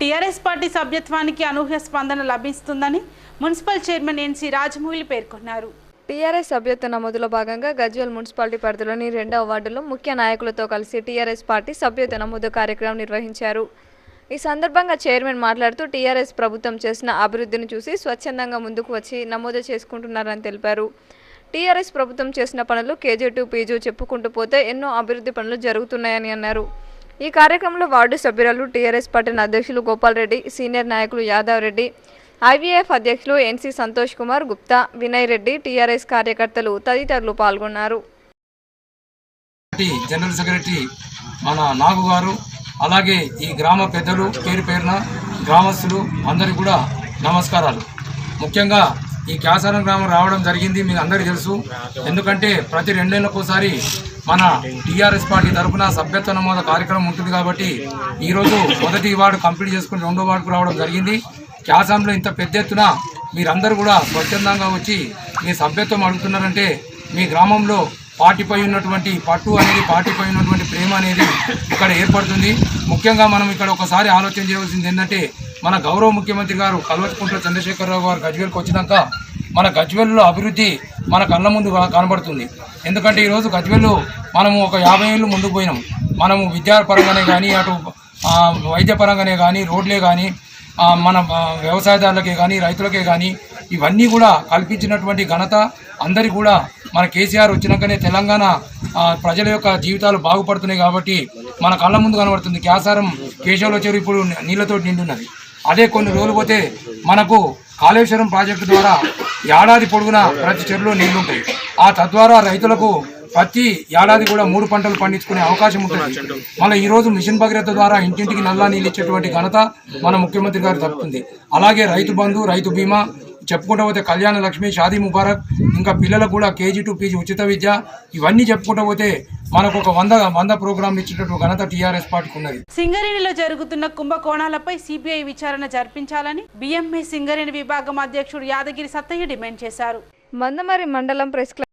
TRS party సభ్యత్వానికి అనూహ్య స్పందన లభిస్తుందని మున్సిపల్ చైర్మన్ ఎన్సీ రాజమౌళి పేర్కొన్నారు. టీఆర్ఎస్ సభ్యత్వ నమోదులో భాగంగా గజ్వెల్ మున్సిపాలిటీ పరిధిలోని రెండవ వార్డులో ముఖ్య నాయకులతో కలిసి టీఆర్ఎస్ పార్టీ సభ్యత్వ నమోదు కార్యక్రమం నిర్వహించారు. ఈ సందర్భంగా చైర్మన్ మాట్లాడుతూ టీఆర్ఎస్ ప్రభుత్వం చేసిన అభివృద్ధిని చూసి స్వచ్ఛందంగా ముందుకు వచ్చి నమోదు చేసుకుంటున్నారని తెలిపారు. టీఆర్ఎస్ ప్రభుత్వం చేసిన పనులు కేజీ టూ పీజీ చెప్పుకుంటూ పోతే ఎన్నో అభివృద్ధి పనులు జరుగుతున్నాయని అన్నారు. ఈ కార్యక్రమంలో వార్డు సభ్యురాలు టీఆర్ఎస్ పట్టణ అధ్యక్షులు గోపాల్ రెడ్డి సీనియర్ నాయకులు యాదవ్ రెడ్డి ఐవీఎఫ్ అధ్యక్షులు ఎన్సీ సంతోష్ కుమార్ గుప్తా వినయ్ రెడ్డి టీఆర్ఎస్ కార్యకర్తలు తదితరులు పాల్గొన్నారు. జనరల్ సెక్రటరీ మన నాగు గారు అలాగే ఈ గ్రామ పెద్దలు పేరు పేరున గ్రామస్తులు అందరికీ కూడా నమస్కారాలు. ముఖ్యంగా ఈ క్యాసారం గ్రామం రావడం జరిగింది మీకు అందరికీ తెలుసు. ఎందుకంటే ప్రతి రెండేళ్ళకోసారి మన టీఆర్ఎస్ పార్టీ తరఫున సభ్యత్వ నమోదు కార్యక్రమం ఉంటుంది కాబట్టి ఈరోజు మొదటి వార్డు కంప్లీట్ చేసుకుని రెండో వార్డుకు రావడం జరిగింది. క్యాసాంలో ఇంత పెద్ద ఎత్తున మీరందరూ కూడా స్వచ్ఛందంగా వచ్చి మీ సభ్యత్వం అడుగుతున్నారంటే మీ గ్రామంలో పార్టీపై ఉన్నటువంటి పట్టు అనేది పార్టీపై ఉన్నటువంటి ప్రేమ అనేది ఇక్కడ ఏర్పడుతుంది. ముఖ్యంగా మనం ఇక్కడ ఒకసారి ఆలోచన చేయవలసింది ఏంటంటే మన గౌరవ ముఖ్యమంత్రి గారు కల్వకుంట్ల చంద్రశేఖరరావు గారు గజ్వేల్కి వచ్చినాక మన గజ్వేల్లో అభివృద్ధి మన కళ్ళ ముందు కనబడుతుంది. ఎందుకంటే ఈరోజు గజ్వేల్లో మనము ఒక యాభై ఏళ్ళు ముందుకు పోయినాం. మనము విద్యాపరంగానే కానీ అటు వైద్యపరంగానే కానీ రోడ్లే కానీ మన వ్యవసాయదారులకే కానీ రైతులకే కానీ ఇవన్నీ కూడా కల్పించినటువంటి ఘనత అందరి కూడా మన కేసీఆర్ వచ్చినాకనే తెలంగాణ ప్రజల యొక్క జీవితాలు బాగుపడుతున్నాయి కాబట్టి మన కళ్ళ ముందు కనబడుతుంది. క్యాసారం కేశవుల చెరువు ఇప్పుడు నీళ్ళతో నిండున్నది. అదే కొన్ని రోజులు పోతే మనకు కాళేశ్వరం ప్రాజెక్టు ద్వారా ఏడాది పొడుగునా ప్రతి చెరువులో నీళ్ళుంటాయి. ఆ తద్వారా రైతులకు ప్రతి ఏడాది కూడా మూడు పంటలు పండించుకునే అవకాశం ఉంటుంది. మళ్ళీ ఈ రోజు మిషన్ భగీరథ ద్వారా ఇంటింటికి నల్లా నీళ్ళు ఇచ్చేటువంటి ఘనత మన ముఖ్యమంత్రి గారు తప్పుతుంది. అలాగే రైతు బంధు రైతు బీమా చెప్పుకుంటూ పోతే కళ్యాణ లక్ష్మి షాదీ ముబారక్ ఇంకా పిల్లలకు కూడా కేజీ టు పీజీ ఉచిత విద్య ఇవన్నీ చెప్పుకుంటూ పోతే మనకు ఒక వంద వంద ప్రోగ్రాంలు ఇచ్చేటటువంటి ఘనత టీఆర్ఎస్ పార్టీకి ఉన్నది. సింగరేణిలో జరుగుతున్న కుంభకోణాలపై సిబిఐ విచారణ జరిపించాలని బిఎంఏ సింగరేణి విభాగం అధ్యక్షుడు యాదగిరి సత్తయ్య డిమాండ్ చేశారు. మందమరి మండలం ప్రెస్ క్లబ్